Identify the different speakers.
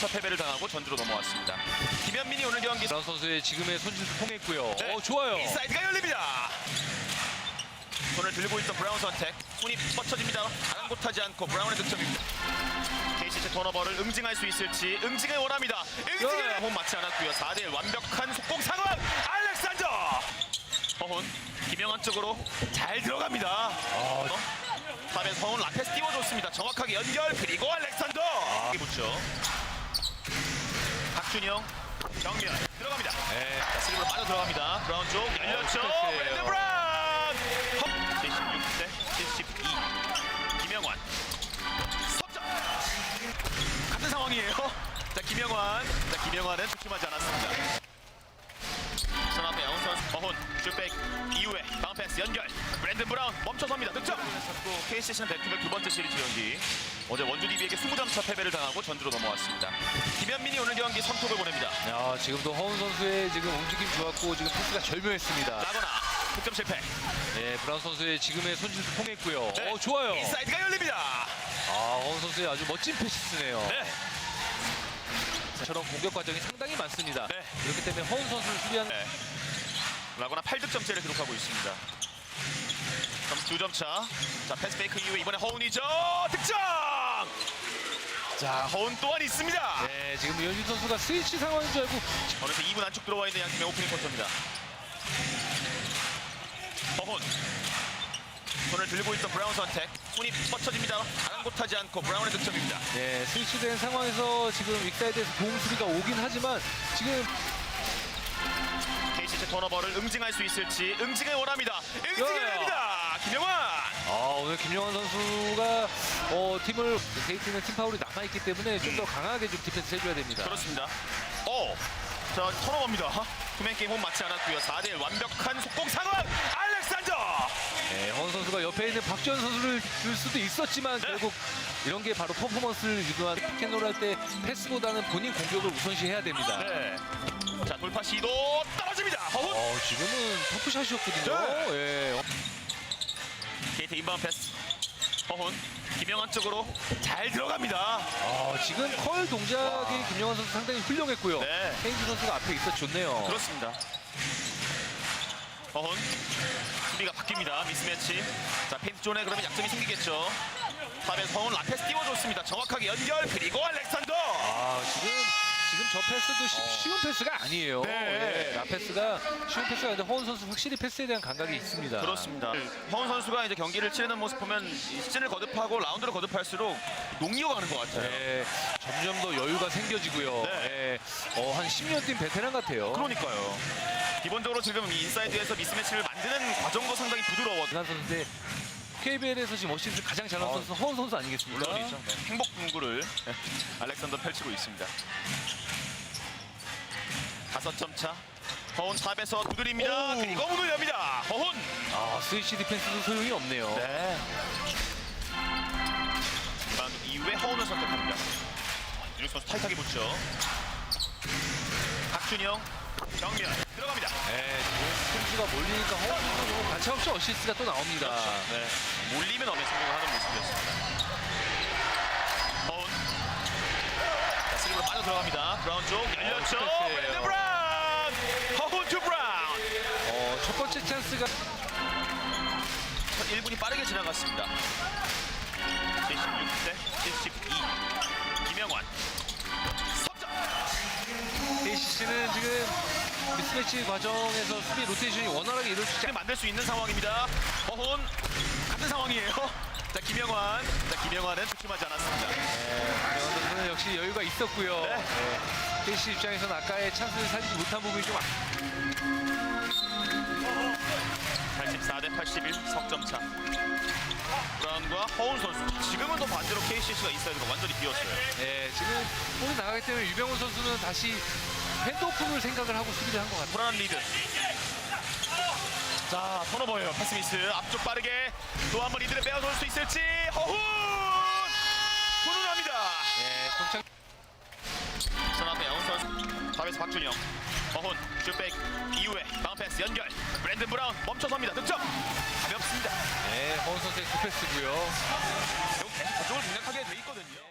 Speaker 1: 점차 패배를 당하고 전주로 넘어왔습니다. 김현민이 오늘 경기
Speaker 2: 브라운 선수의 지금의 손짓을 통했고요.
Speaker 1: 네.
Speaker 2: 어, 좋아요.
Speaker 1: 인사이드가 열립니다. 손을 들고 있던 브라운 선택. 손이 뻗쳐집니다. 아랑곳하지 않고 브라운의 득점입니다. KCC 턴오버를 응징할 수 있을지 응징을 원합니다. 응징을
Speaker 2: 네.
Speaker 1: 홈 맞지 않았고요. 4대1 완벽한 속공 상황. 알렉산더. 허훈 김영환 쪽으로 잘 들어갑니다. 어? 탑에 서훈 라페스 띄워줬습니다. 정확하게 연결 그리고 알렉산더. 아. 붙죠. 박준영 정면 들어갑니다.
Speaker 2: 네.
Speaker 1: 자, 스리로 빠져 들어갑니다. 브라운 쪽 열렸죠.
Speaker 2: 어.
Speaker 1: 브랜드 브라운. 76대 72. 김영환. 석점. 같은 상황이에요. 자, 김영환. 자, 김영환은 조심하지 않았습니다. 선 앞에 양훈 선수 어훈 슛백 이후에 다운 패스 연결 브랜든 브라운 멈춰섭니다 득점 잡고 KCC는 백투백 두 번째 시리즈 경기 어제 원주 DB에게 20점 차 패배를 당하고 전주로 넘어왔습니다 김현민이 오늘 경기 선톡을 보냅니다
Speaker 2: 야, 지금도 허운 선수의 지금 움직임 좋았고 지금 패스가 절묘했습니다.
Speaker 1: 라거나 득점 실패
Speaker 2: 네, 브라운 선수의 지금의 손짓을 통했고요.
Speaker 1: 네.
Speaker 2: 어, 좋아요.
Speaker 1: 인사이드가 열립니다
Speaker 2: 아, 허운 선수의 아주 멋진 패스네요.
Speaker 1: 네
Speaker 2: 저런 공격 과정이 상당히 많습니다.
Speaker 1: 네.
Speaker 2: 그렇기 때문에 허운 선수를 수비하는
Speaker 1: 네. 라거나 8득점째를 기록하고 있습니다 2점 차. 자, 패스 페이크 이후에 이번에 허운이죠. 득점! 자, 허운 또한 있습니다.
Speaker 2: 네, 지금 유현진 선수가 스위치 상황인 줄 알고
Speaker 1: 어느새 2분 안쪽 들어와 있는 양팀의 오프닝 쿼터입니다. 허훈. 손을 들고 있던 브라운 선택. 손이 뻗쳐집니다. 아랑곳하지 않고 브라운의 득점입니다.
Speaker 2: 네, 스위치된 상황에서 지금 윅사이드에서 도움 수비가 오긴 하지만 지금
Speaker 1: 턴오버를 응징할 수 있을지 응징을 원합니다. 응징을
Speaker 2: 야.
Speaker 1: 합니다. 김영환.
Speaker 2: 아, 오늘 김영환 선수가 어, 팀을 KT는 팀 파울이 남아 있기 때문에 좀 더 강하게 좀 디펜스 해줘야 됩니다.
Speaker 1: 그렇습니다. 어. 자, 턴오버입니다. 투맨 게임 홈 맞지 않았고요. 4대1 완벽한 속공 상황. 알렉산더.
Speaker 2: 네, 허운 선수가 옆에 있는 박지원 선수를 줄 수도 있었지만
Speaker 1: 네.
Speaker 2: 결국 이런 게 바로 퍼포먼스를 유도한 피켄롤 할때 패스보다는 본인 공격을 우선시해야 됩니다.
Speaker 1: 네. 자, 돌파 시도 떨 어,
Speaker 2: 지금은 터프샷이었거든요.
Speaker 1: 네.
Speaker 2: 예.
Speaker 1: KT 인바운드 패스. 허훈. 김영환 쪽으로 잘 들어갑니다.
Speaker 2: 아, 지금 컬 동작이 김영환 선수 상당히 훌륭했고요.
Speaker 1: 네.
Speaker 2: 헤인즈 선수가 앞에 있어 좋네요.
Speaker 1: 그렇습니다. 허훈. 수비가 바뀝니다. 미스매치. 자, 페인트 존에 그러면 약점이 생기겠죠. 탑에서 허훈 라페스 띄워줬습니다. 정확하게 연결 그리고 알렉산더.
Speaker 2: 아, 지금 저 패스도 쉬, 쉬운 패스가 아니에요.
Speaker 1: 네.
Speaker 2: 예, 라패스가 쉬운 패스가 아닌데 허운 선수 확실히 패스에 대한 감각이 있습니다.
Speaker 1: 그렇습니다. 허훈 선수가 이제 경기를 치르는 모습 보면 이 시즌을 거듭하고 라운드를 거듭할수록 농이어 가는 것 같아요.
Speaker 2: 예, 점점 더 여유가 생겨지고요.
Speaker 1: 네.
Speaker 2: 예, 어, 한 10년 뛴 베테랑 같아요.
Speaker 1: 그러니까요. 기본적으로 지금 이 인사이드에서 미스매치를 만드는 과정도 상당히 부드러워.
Speaker 2: 한 선수인데 KBL에서 지금 어시스트 가장 잘하는
Speaker 1: 아,
Speaker 2: 선수 허운 선수 아니겠습니까?
Speaker 1: 물론이죠. 네. 행복 문구를 알렉산더 펼치고 있습니다. 다섯 점 차. 허훈 탑에서 두드립니다.
Speaker 2: 오.
Speaker 1: 그리고 문을 엽니다. 허훈.
Speaker 2: 아, 스위치 디펜스도 소용이 없네요.
Speaker 1: 네. 리바운드 이후에 허훈을 선택합니다. 이륙 선수 타이트하게 붙죠. 박준영 정면 들어갑니다.
Speaker 2: 네, 선수가 몰리니까 선수 가차없이 어시스트가 또 나옵니다.
Speaker 1: 네. 몰리면 엄에 성공하는 모습이었습니다. 허운. 빠져 들어갑니다. 브라운 쪽 열렸죠.
Speaker 2: 스페이스예요.
Speaker 1: 브랜드 브라운. 허운 투 브라운.
Speaker 2: 어, 첫 번째 찬스가
Speaker 1: 첫 1분이 빠르게 지나갔습니다. 76대 72. 김영환.
Speaker 2: KCC는 지금 미스매치 과정에서 수비 로테이션이 원활하게 있지
Speaker 1: 지금 만들 수 있는 상황입니다. 허훈 같은 상황이에요. 자 김영환. 자 김영환은 조심하지 않았습니다.
Speaker 2: 선수는 역시 여유가 있었고요.
Speaker 1: 네.
Speaker 2: 네. KCC 입장에서는 아까의 찬스를 살지 못한 부분이 좀
Speaker 1: 84 대 81 석점 차. 브라운과 허훈 선수. 지금은 또 반대로 KCC가 인사이드가 완전히 비었어요.
Speaker 2: 네, 지금 볼이 나가기 때문에 유병훈 선수는 다시 핸드오프를 생각을 하고 수비를 한 것 같아요.
Speaker 1: 불안한 리드. 자, 턴오버예요. 패스미스. 앞쪽 빠르게 또 한 번 리드를 빼앗을 수 있을지.
Speaker 2: 동창
Speaker 1: 선 앞에 양훈 선수. 탑에서 박준영. 허훈 슛백 이후에 다운 패스 연결. 브랜든 브라운 멈춰섭니다. 득점. 가볍습니다.
Speaker 2: 네, 허운 선수의 그 패스고요.
Speaker 1: 결국 계속 저쪽을 공략하게 돼 있거든요.